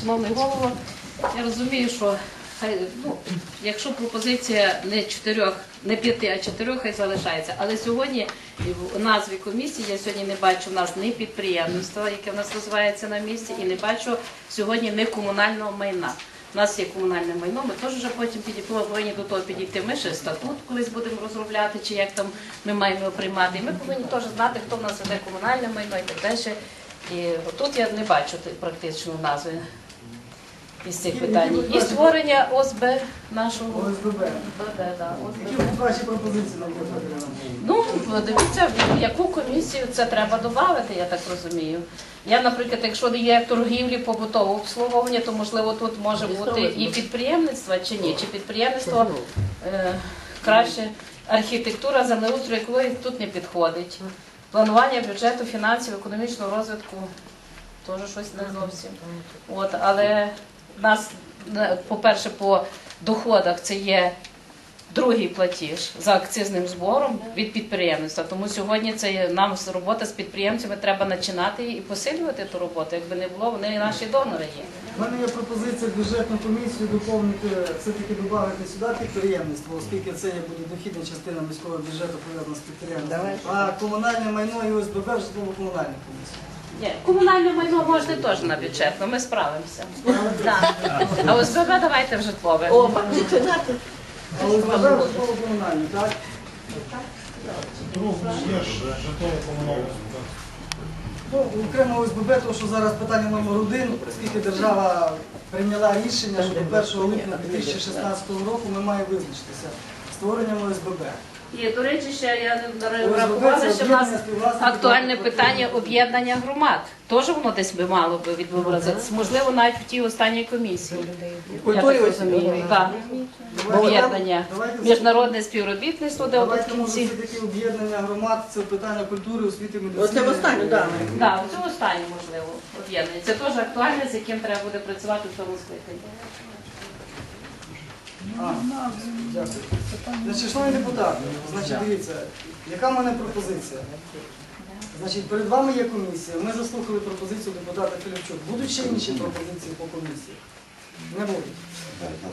Шановний голово, я розумію, що ну, якщо пропозиція не чотирьох, не п'яти, а чотирьох, хай залишається. Але сьогодні в назві комісії я сьогодні не бачу в нас ні підприємництва, яке в нас розвивається на місці, і не бачу сьогодні ні комунального майна. У нас є комунальне майно, ми теж вже потім підійдемо, повинні до того підійти. Ми ще статут колись будемо розробляти, чи як там ми маємо його приймати. І ми повинні теж знати, хто в нас веде комунальне майно і так далі. І тут я не бачу ти- практично назви із цих питань. І створення ОСБ нашого ОСББ. Які ваші пропозиції, Федорівна? Ну, дивіться, в яку комісію це треба додати, я так розумію. Я, наприклад, якщо є торгівлі, побутове обслуговування, то можливо тут може бути і підприємництво чи ні, чи підприємництво е, краще архітектура, землеустрою, екології тут не підходить. Планування бюджету, фінансів, економічного розвитку теж щось не зовсім. От, але нас, по-перше, по доходах це є другий платіж за акцизним збором від підприємництва. Тому сьогодні це є- нам з- робота з підприємцями треба починати і посилювати ту роботу. Якби не було, вони і наші донори є. У мене є пропозиція бюджетну комісію доповнити, все-таки додати сюди підприємництво, оскільки це є буде дохідна частина міського бюджету пов'язана з підприємництвом. А комунальне майно і ОСББ в житлово-комунальну комісію. Ні, комунальне майно можна теж на бюджетно, ми справимося. Да. А ОСББ давайте в житлове. А ОСББ житлово комунальне, так? Друг є ж житлово комунальне Ну, окремо ОСББ, тому що зараз питання номер один, оскільки держава прийняла рішення, що до 1 липня 2016 року ми маємо визначитися створенням ОСББ. І, до речі, ще я не врахувала, що в нас актуальне питання об'єднання громад. Теж воно десь би мало би відобразитися. Можливо, навіть в тій останній комісії. Я так розумію. Так. Об'єднання. Міжнародне співробітництво, де от в кінці. все-таки об'єднання громад, це питання культури, освіти, медицини. Оце в останню, так. Так, це останнє можливо об'єднання. Це теж актуальне, з яким треба буде працювати в цьому скликанні. А, дякую. Значить, шановні депутати, значить, дивіться, яка в мене пропозиція? Значить, перед вами є комісія. Ми заслухали пропозицію депутата Філіпчук. Будуть ще інші пропозиції по комісії? Не будуть.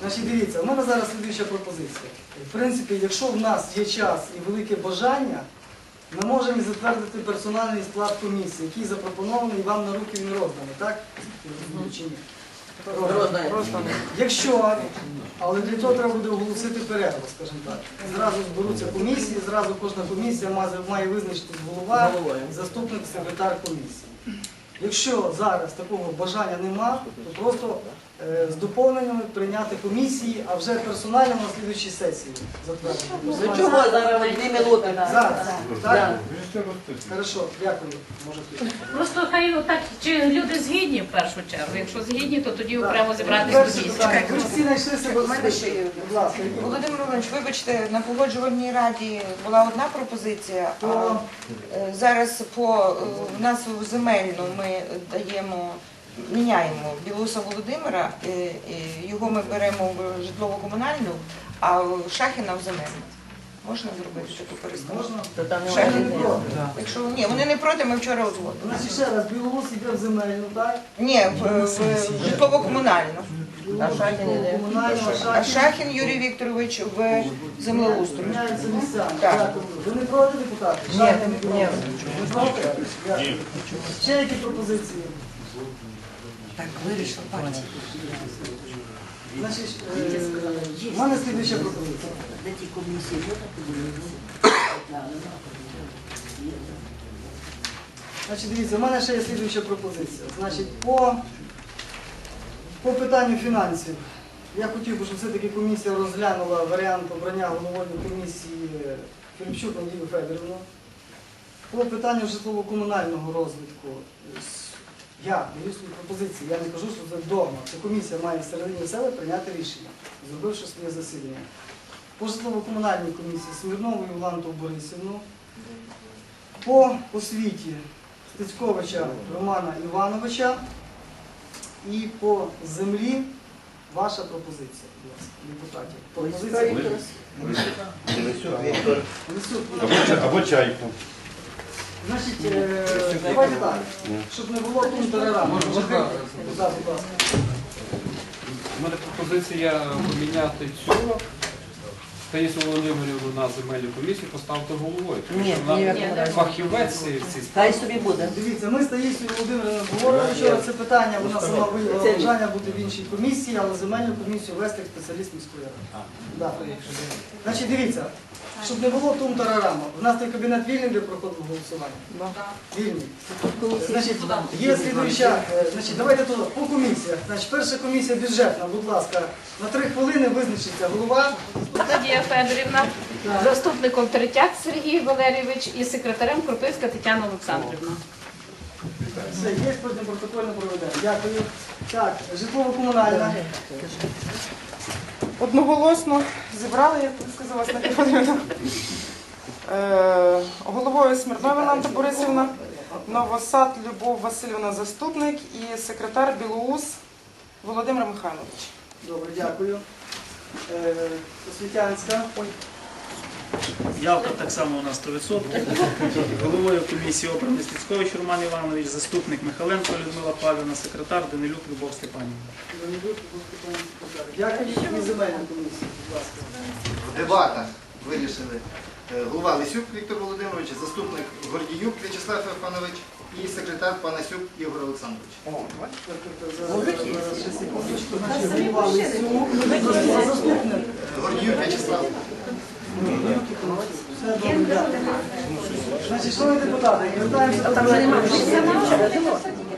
Значить, дивіться, у мене зараз слідуюча пропозиція. В принципі, якщо в нас є час і велике бажання, ми можемо затвердити персональний склад комісії, який запропонований вам на руки він розданий, так? Чи ні? Розданий. Якщо, але для цього треба буде оголосити перерву, скажімо так. Зразу зберуться комісії, зразу кожна комісія має, визначити голова, заступник, секретар комісії. Якщо зараз такого бажання нема, то просто е, з доповненнями прийняти комісії, а вже персонально на слідуючій сесії затвердити. Чого зараз дві минути? Зараз. Так? Хорошо, дякую. Можете. Просто хай ну так, чи люди згідні в першу чергу. Якщо згідні, то тоді окремо зібрати Перше комісію. питання. Ви всі знайшлися, У мене ще є будь ласка. Володимир Іванович, вибачте, на погоджувальній раді була одна пропозиція, а е, зараз по е, в земельну ми даємо, міняємо Білоуса Володимира, е, е, його ми беремо в житлово-комунальну, а в Шахіна в земельну. Можна зробити таку перестановку? Ще не проти. Якщо ні, вони не проти, ми вчора узгодили. Значить, ще раз, Білорус йде в земельну, так? Ні, в, в житлово-комунальну. А Шахін іде? Комунальну, А Шахін. Юрій Вікторович в землеустрою. Міняються місцями. Так. Дякую. Ви не проти депутати? Ні, Шахін ні. проти. Ви проти? Дякую. Ще які пропозиції? Так, вирішив партія. Значить, е, в мене слідуюча пропозиція. Значить, дивіться, в мене ще є слідуюча пропозиція. Значить, по, по питанню фінансів. Я хотів би, щоб все-таки комісія розглянула варіант обрання головою комісії Філіпчук Надію Федорівну. По питанню житлово-комунального розвитку. Я даю свої пропозиції. Я не кажу, що це догма. Це комісія має всередині себе прийняти рішення, зробивши своє засідання. По житлово-комунальній комісії Смірнову Івланту Борисівну. По освіті Стецьковича Романа Івановича. І по землі ваша пропозиція, будь ласка, депутатів. Пропозиція Лисюк. Або чайку. Значить, е, давайте так, щоб не було. Будь ласка. У мене пропозиція поміняти цю Таїсу Володимирівну на земельну комісію, поставити головою. Тому Ні, що вона в фахівець ці ці Хай собі буде. Дивіться, ми з Таїсією Володимирівною говорили вчора це питання, вона сама виявила бажання бути в іншій комісії, але земельну комісію вести як спеціаліст міської ради. Да. Значить, дивіться, щоб не було тум тарарама. У нас той кабінет вільний, де проходить голосування. Вільний. Значить, є слідуюча, е, значить, давайте тут по комісіях. Значить, перша комісія бюджетна, будь ласка, на три хвилини визначиться голова. Надія Федорівна, заступником Третяк Сергій Валерійович і секретарем Крупивська Тетяна Олександрівна. Все, є потім протокольне проведення. Дякую. Так, житлово-комунальна. Одноголосно зібрали, як тут сказала. Е, Головою Смірнова Ланта Борисівна, Новосад Любов Васильівна заступник і секретар Білоус Володимир Михайлович. Добре, дякую. Е, Освітянська. Явка так само у нас 100%. Головою комісії обраний Сліцькович Роман Іванович, заступник Михаленко Людмила Павлівна, секретар Данилюк Любов Степанівна. Дякую. І земельна комісія, будь ласка. В дебатах вирішили голова Лисюк Віктор Володимирович, заступник Гордіюк В'ячеслав Феофанович і секретар Панасюк Ігор Олександрович. Гордіюк В'ячеслав. Добре. Значить, шановні депутати, рішення.